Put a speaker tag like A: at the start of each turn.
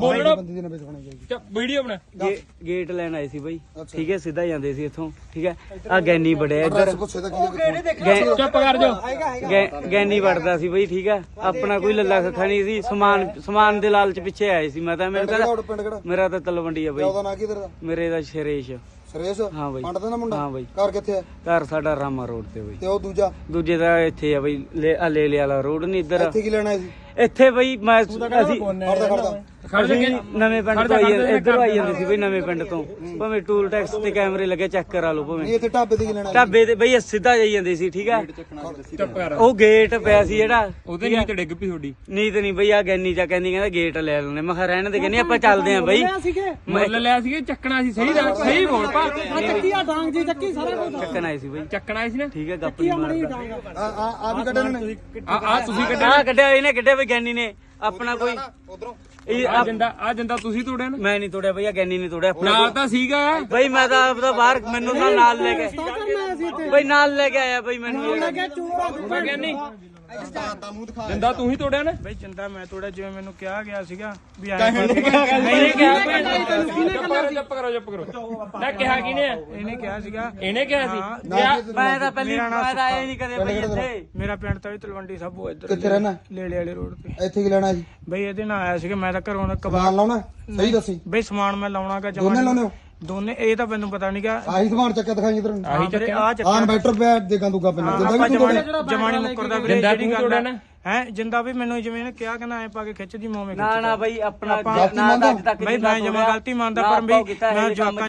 A: ਬੋਲਣਾ
B: ਬੰਦੇ ਦੀ ਨਾ ਵਿੱਚ ਹੋਣੀ ਚਾਹੀਦੀ
A: ਵੀਡੀਓ ਬਣਾ।
C: ਗੇ- ਗੇਟ ਲੈਣ ਆਏ ਸੀ ਬਾਈ। ਠੀਕ ਹੈ ਸਿੱਧਾ ਜਾਂਦੇ ਸੀ ਇੱਥੋਂ। ਠੀਕ ਹੈ ਆ ਗੈਨੀ ਬੜਿਆ ਇੱਧਰ
B: ਐਡਰੈਸ ਪੁੱਛੇ ਤਾਂ ਕੀ
C: ਗੈ-
A: ਚੁੱਪ ਕਰ ਜਾ
C: ਗੈ- ਗੈਨੀ ਵੜਦਾ ਸੀ ਬਈ ਠੀਕ ਹੈ। ਆਪਣਾ ਕੋਈ ਲੱਲਾ ਖੱਖਾ ਨਹੀਂ ਸੀ। ਸਮਾਨ ਸਮਾਨ ਦੇ ਲਾਲਚ ਪਿੱਛੇ ਆਏ ਸੀ। ਮੈਂ ਤਾਂ ਮੇਰੇ
B: ਕਿਹੜਾ
C: ਤਾਂ
B: ਪਿੰਡ ਕਿਹੜਾ?
C: ਮੇਰਾ ਤਾਂ ਤਲਵੰਡੀ ਆ ਬਈ।
B: ਉਹਦਾ ਨਾਂ ਕੀ ਤੇਰਾ?
C: ਮੇਰੇ ਦਾ ਸ਼ਰੇਸ਼।
B: ਸੁਰੇਸ਼?
C: ਹਾਂ ਬਾਈ।
B: ਪੰਡ ਦਾ ਨਾ ਮੁੰਡਾ?
C: ਹਾਂ ਬਾਈ।
B: ਘਰ ਕਿੱਥੇ ਹੈ
C: ਘਰ ਸਾਡਾ ਰਾਮਾ ਰੋਡ ਤੇ ਬਈ।
B: ਤੇ ਉਹ ਦੂਜਾ?
C: ਦੂਜੇ ਦਾ ਇੱਥੇ ਆ ਬਈ ਲੈ ਆ ਲੈ ਲਿਆ ਵਾਲਾ ਰੋਡ ਨਹੀਂ ਇੱਧਰ।
B: ਇੱਥੇ ਕੀ ਲੈਣਾ ਸੀ?
C: ਇੱਥੇ ਬਈ ਮੈਂ ਅਸੀਂ
B: ਖੜਦਾ ਖੜਦਾ
C: ਅਸੀਂ ਨਵੇਂ ਪਿੰਡ ਤੋਂ ਆਈ ਜਾਂਦੇ ਇੱਧਰੋਂ ਆਈ ਜਾਂਦੇ ਸੀ ਬਈ ਨਵੇਂ ਪਿੰਡ ਤੋਂ। ਭਾਵੇਂ ਟੂਲ ਟੈਕਸ ਤੇ ਕੈਮਰੇ ਲੱਗੇ ਚੈੱਕ ਕਰਾ ਲਓ ਭਾਵੇਂ।
B: ਨਹੀਂ ਇੱਥੇ ਢਾਬੇ ਤੇ ਕੀ ਲੈਣਾ
C: ਢਾਬੇ ਤੇ ਬਈ ਇਹ ਸਿੱਧਾ ਜਾਈ ਜਾਂਦੇ ਸੀ ਠੀਕ ਹੈ
A: ਚੁੱਪ ਕਰ
C: ਉਹ ਗੇਟ ਪਿਆ ਸੀ ਜਿਹੜਾ
A: ਉਹਦੇ ਨੀਂਦ ਡਿੱਗ ਪਈ ਤੁਹਾਡੀ।
C: ਨੀਤ ਨਹੀਂ ਬਈ ਆ ਗੈਨੀ ਚਾ ਕਹਿੰਦੀ ਕਹਿੰਦਾ ਗੇਟ ਲੈ ਲੈਣੇ ਮੈਂ ਕਿਹਾ ਰਹਿਣ ਦੇ ਕਹਿੰਦੀ ਆਪਾਂ ਚੱਲਦੇ ਆਂ ਬਈ।
A: ਮੁੱਲ ਲਿਆ ਸੀਗੇ ਚੱਕਣਾ ਸੀ ਸਹੀ ਦਾ ਸਹੀ ਬੋਲ ਪਾ।
D: ਚੱਕੀਆ ਡਾਂਗ ਜੀ ਚੱਕੀ ਸਾਰਾ ਕੁਝ
C: ਚੱਕਣ ਆਏ ਸੀ ਬਈ।
A: ਚੱਕਣਾ ਸੀ ਨਾ।
C: ਠੀਕ ਹੈ ਗੱਪ ਨਹੀਂ ਮਾਰਦਾ।
B: ਆ ਆ ਆ ਵੀ ਕੱਢੇ ਨੇ?
A: ਆ ਆ ਤੁਸੀਂ ਕੱਢਿਆ।
C: ਆ ਕੱਢਿਆ ਇਹਨੇ ਕੱਢਿਆ ਬਈ ਗੈਨੀ ਨੇ। ਆਪਣਾ ਕੋਈ
B: ਉਧਰੋਂ।
C: ਇਹ
A: ਆ
C: ਆਪ-
A: ਜਿੰਦਾ ਆ ਜਿੰਦਾ ਤੁਸੀਂ ਤੋੜਿਆ ਨਾ?
C: ਮੈਂ ਨਹੀਂ ਤੋੜਿਆ ਬਈ ਆ ਗੈਨੀ ਨੇ ਤੋੜਿਆ। ਆਪਣਾ
A: ਨਾਲ ਤਾਂ ਸੀਗਾ।
C: ਬਈ ਮੈਂ ਤਾਂ ਆਪਦਾ ਬਾਹਰ ਮੈਨੂੰ ਨਾ ਨਾਲ ਲੈ ਕੇ ਬਈ ਨਾਲ ਲੈ ਕੇ ਆਇਆ ਬਈ ਮੈਨੂੰ ਇਹ।
A: ਮੈਂ ਕਿਹਾ ਨਹੀਂ। ਜਿੰਦਾ ਤੂੰ ਹੀ ਤੋੜਿਆ ਨਾ?
D: ਬਈ ਜਿੰਦਾ ਮੈਂ ਥੋੜਾ ਜਿਵੇਂ ਮੈਨੂੰ ਕਿਹਾ ਗਿਆ ਸੀਗਾ ਵੀ ਆਏ
A: ਨਹੀਂ ਕਿਹਾ ਚੁੱਪ ਕਰੋ ਚੁੱਪ ਕਰੋ ਚੁੱਪ ਕਰੋ। ਮੈਂ ਕਿਹਾ ਕਿਨੇ
D: ਇਹਨੇ ਕਿਹਾ ਸੀਗਾ।
A: ਇਹਨੇ ਕਿਹਾ ਸੀ?
C: ਮੈਂ ਤਾਂ ਪਹਿਲੀ ਵਾਰ ਆਇਆ ਨਹੀਂ ਕਦੇ ਬਈ ਇੱਥੇ।
D: ਮੇਰਾ ਪਿੰਡ ਤਾਂ ਵੀ ਤਲਵੰਡੀ ਸਾਬੂ ਇੱਧਰ
B: ਕਿੱਥੇ ਰਹਿਣਾ?
D: ਲੇਲੇ ਵਾਲੇ ਰੋਡ ਤੇ।
B: ਇੱਥੇ ਕੀ ਲੈਣਾ ਸੀ
D: ਬਈ ਇਹਦੇ ਨਾਲ ਆਇਆ ਸੀਗਾ ਮੈਂ ਤਾਂ ਘਰੋਂ
B: ਸਮਾਨ ਲਾਉਣਾ? ਸਹੀ ਦੱਸੀ।
D: ਬਈ ਸਮਾਨ ਮੈਂ ਲਾਉਣਾਗਾ
B: ਦੋਨੇ ਲਾਉਣੇ ਹੋ?
D: ਦੋਨੇ ਇਹ ਤਾਂ ਮੈਨੂੰ ਪਤਾ ਨਹੀਂਗਾ
B: ਆਹੀ ਸਮਾਨ ਚੱਕਿਆ ਦਿਖਾਈ ਇਧਰ
A: ਆਹੀ ਚੱਕਿਆ।
D: ਆ
B: ਆ ਇਨਵਰਟਰ ਪਿਆ ਦੇਗਾ ਦੂਗਾ ਪਿੰਡ। ਜਿੱਦਾਂ ਵੀ ਤੂੰ
D: ਜਮਾਨੀ ਜਮਾਨੀ ਮੁੱਕਰਦਾ ਵੀਰੇ
A: ਜਿੰਦਾ
D: ਜਿਹੜੀ ਗੱਲ ਹੈ ਜਿੰਦਾ ਵੀ ਮੈਨੂੰ ਜਿਵੇਂ ਇਹਨੇ ਕਿਹਾ ਕਹਿੰਦਾ ਐ ਪਾ ਕੇ ਖਿੱਚਦੀ ਮੋਵੇਂ
C: ਨਾ ਨਾ ਬਈ ਆਪਣਾ
B: ਗਲਤੀ
C: ਨਾ ਅੱਜ
B: ਮੰਨਦਾ?
C: ਤੱਕ
D: ਬਈ ਮੈਂ ਜਮਾ ਗਲਤੀ ਮੰਨਦਾ ਪਰ ਬਈ ਮੈਂ ਜਵਾਕਾਂ